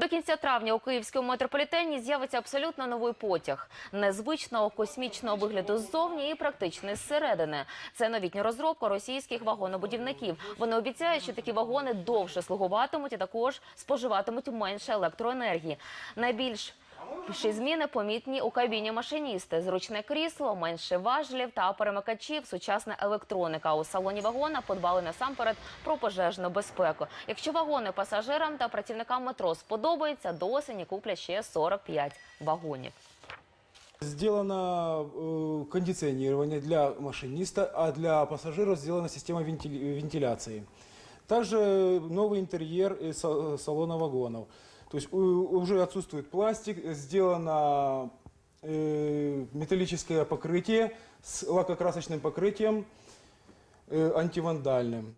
До кінця травня у київському метрополітені з'явиться абсолютно новий потяг незвичного космічного вигляду ззовні і практичний зсередини. Це новітня розробка російських вагонобудівників. Вони обіцяють, що такі вагони довше слугуватимуть і також споживатимуть менше електроенергії. Найбільш Більші зміни помітні у кабіні машиністи. Зручне крісло, менше важелів та перемикачів, сучасна електроніка. У салоні вагона подбали насамперед про пожежну безпеку. Якщо вагони пасажирам та працівникам метро сподобаються, до осені куплять ще 45 вагонів. Сделано э, кондиционирование для машиниста, а для пассажиров сделана система вентиляции. Также новый интерьер са- салона вагонов. То есть уже отсутствует пластик, сделано э, металлическое покрытие с лакокрасочным покрытием э, антивандальным.